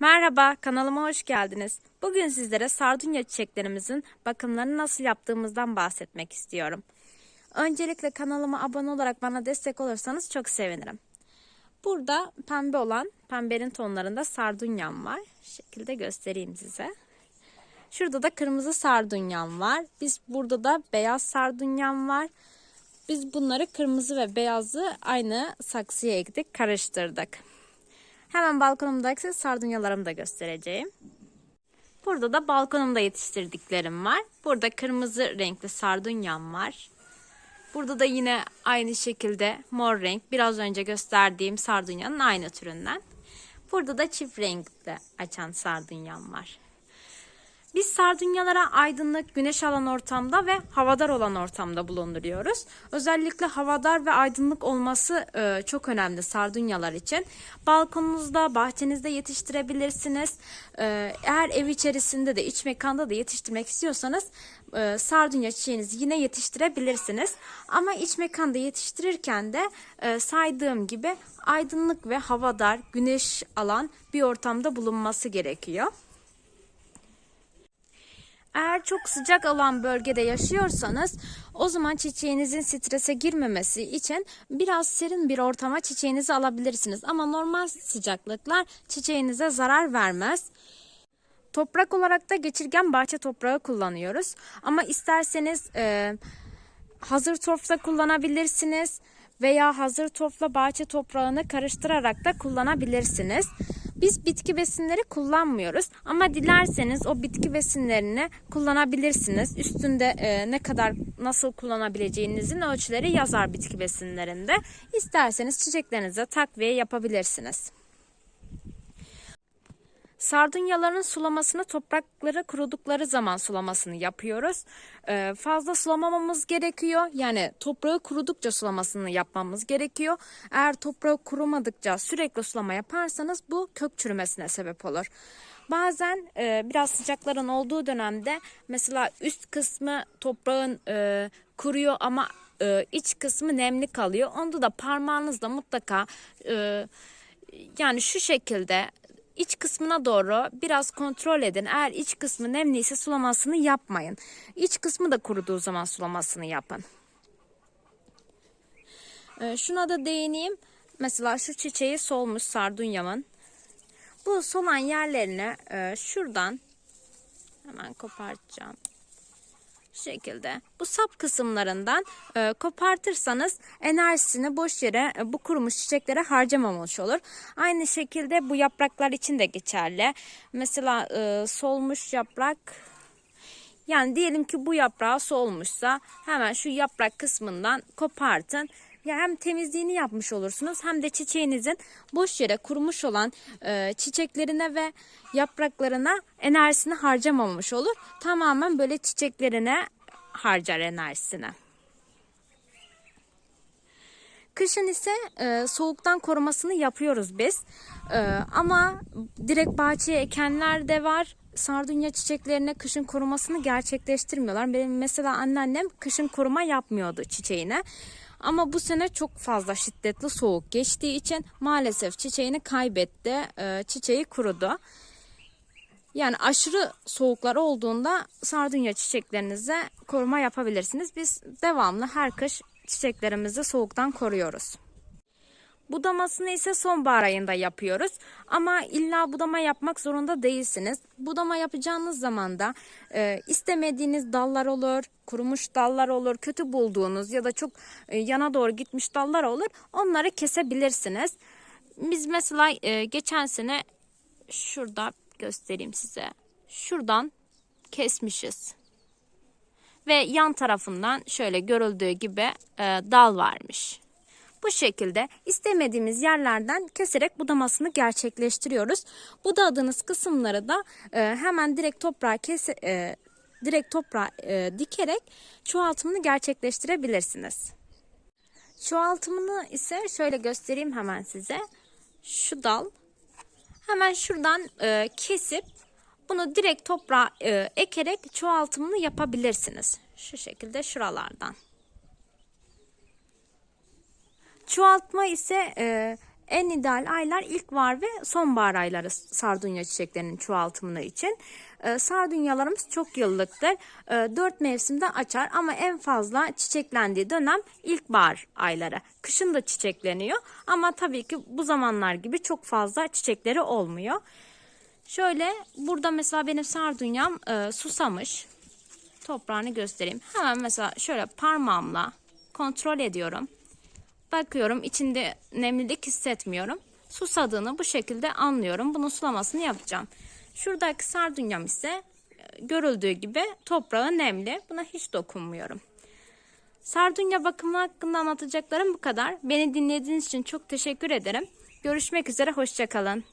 Merhaba, kanalıma hoş geldiniz. Bugün sizlere sardunya çiçeklerimizin bakımlarını nasıl yaptığımızdan bahsetmek istiyorum. Öncelikle kanalıma abone olarak bana destek olursanız çok sevinirim. Burada pembe olan, pembenin tonlarında sardunyam var. Şu şekilde göstereyim size. Şurada da kırmızı sardunyam var. Biz burada da beyaz sardunyam var. Biz bunları kırmızı ve beyazı aynı saksıya ektik, karıştırdık. Hemen balkonumdaki sardunyalarımı da göstereceğim. Burada da balkonumda yetiştirdiklerim var. Burada kırmızı renkli sardunyam var. Burada da yine aynı şekilde mor renk biraz önce gösterdiğim sardunyanın aynı türünden. Burada da çift renkli açan sardunyam var. Biz sardunyalara aydınlık, güneş alan ortamda ve havadar olan ortamda bulunduruyoruz. Özellikle havadar ve aydınlık olması e, çok önemli sardunyalar için. Balkonunuzda, bahçenizde yetiştirebilirsiniz. E, eğer ev içerisinde de, iç mekanda da yetiştirmek istiyorsanız e, sardunya çiçeğinizi yine yetiştirebilirsiniz. Ama iç mekanda yetiştirirken de e, saydığım gibi aydınlık ve havadar, güneş alan bir ortamda bulunması gerekiyor. Eğer çok sıcak olan bölgede yaşıyorsanız o zaman çiçeğinizin strese girmemesi için biraz serin bir ortama çiçeğinizi alabilirsiniz. Ama normal sıcaklıklar çiçeğinize zarar vermez. Toprak olarak da geçirgen bahçe toprağı kullanıyoruz. Ama isterseniz e, hazır torfta kullanabilirsiniz veya hazır tofla bahçe toprağını karıştırarak da kullanabilirsiniz. Biz bitki besinleri kullanmıyoruz ama dilerseniz o bitki besinlerini kullanabilirsiniz. Üstünde e, ne kadar nasıl kullanabileceğinizin ölçüleri yazar bitki besinlerinde. İsterseniz çiçeklerinize takviye yapabilirsiniz. Sardunyaların sulamasını toprakları kurudukları zaman sulamasını yapıyoruz. Ee, fazla sulamamamız gerekiyor. Yani toprağı kurudukça sulamasını yapmamız gerekiyor. Eğer toprağı kurumadıkça sürekli sulama yaparsanız bu kök çürümesine sebep olur. Bazen e, biraz sıcakların olduğu dönemde mesela üst kısmı toprağın e, kuruyor ama e, iç kısmı nemli kalıyor. Onda da parmağınızla mutlaka e, yani şu şekilde iç kısmına doğru biraz kontrol edin. Eğer iç kısmı nemliyse sulamasını yapmayın. İç kısmı da kuruduğu zaman sulamasını yapın. Ee, şuna da değineyim. Mesela şu çiçeği solmuş sardunyamın. Bu solan yerlerini e, şuradan hemen kopartacağım şekilde bu sap kısımlarından e, kopartırsanız enerjisini boş yere e, bu kurumuş çiçeklere harcamamış olur. Aynı şekilde bu yapraklar için de geçerli. Mesela e, solmuş yaprak yani diyelim ki bu yaprağı solmuşsa hemen şu yaprak kısmından kopartın. Ya hem temizliğini yapmış olursunuz hem de çiçeğinizin boş yere kurumuş olan e, çiçeklerine ve yapraklarına enerjisini harcamamış olur. Tamamen böyle çiçeklerine harcar enerjisini. Kışın ise e, soğuktan korumasını yapıyoruz biz. E, ama direkt bahçeye ekenler de var. Sardunya çiçeklerine kışın korumasını gerçekleştirmiyorlar. Benim mesela anneannem kışın koruma yapmıyordu çiçeğine. Ama bu sene çok fazla şiddetli soğuk geçtiği için maalesef çiçeğini kaybetti. E, çiçeği kurudu. Yani aşırı soğuklar olduğunda sardunya çiçeklerinize koruma yapabilirsiniz. Biz devamlı her kış çiçeklerimizi soğuktan koruyoruz. Budamasını ise sonbahar ayında yapıyoruz. Ama illa budama yapmak zorunda değilsiniz. Budama yapacağınız zaman da e, istemediğiniz dallar olur, kurumuş dallar olur, kötü bulduğunuz ya da çok e, yana doğru gitmiş dallar olur. Onları kesebilirsiniz. Biz mesela e, geçen sene şurada göstereyim size. Şuradan kesmişiz. Ve yan tarafından şöyle görüldüğü gibi e, dal varmış. Bu şekilde istemediğimiz yerlerden keserek budamasını gerçekleştiriyoruz. Budadığınız kısımları da e, hemen direkt toprağa kes e, direkt toprağa e, dikerek çoğaltımını gerçekleştirebilirsiniz. Çoğaltımını ise şöyle göstereyim hemen size. Şu dal hemen şuradan e, kesip bunu direkt toprağa e, ekerek çoğaltımını yapabilirsiniz. Şu şekilde şuralardan. Çoğaltma ise e, En ideal aylar ilkbahar ve sonbahar ayları sardunya çiçeklerinin çoğaltımını için. Ee, Sardunyalarımız çok yıllıktır. Ee, Dört mevsimde açar ama en fazla çiçeklendiği dönem ilkbahar ayları. Kışın da çiçekleniyor ama tabii ki bu zamanlar gibi çok fazla çiçekleri olmuyor. Şöyle burada mesela benim sardunyam e, susamış. Toprağını göstereyim. Hemen mesela şöyle parmağımla kontrol ediyorum. Bakıyorum içinde nemlilik hissetmiyorum. Susadığını bu şekilde anlıyorum. Bunun sulamasını yapacağım. Şuradaki sardunyam ise e, görüldüğü gibi toprağı nemli. Buna hiç dokunmuyorum. Sardunya bakımı hakkında anlatacaklarım bu kadar. Beni dinlediğiniz için çok teşekkür ederim. Görüşmek üzere, hoşçakalın.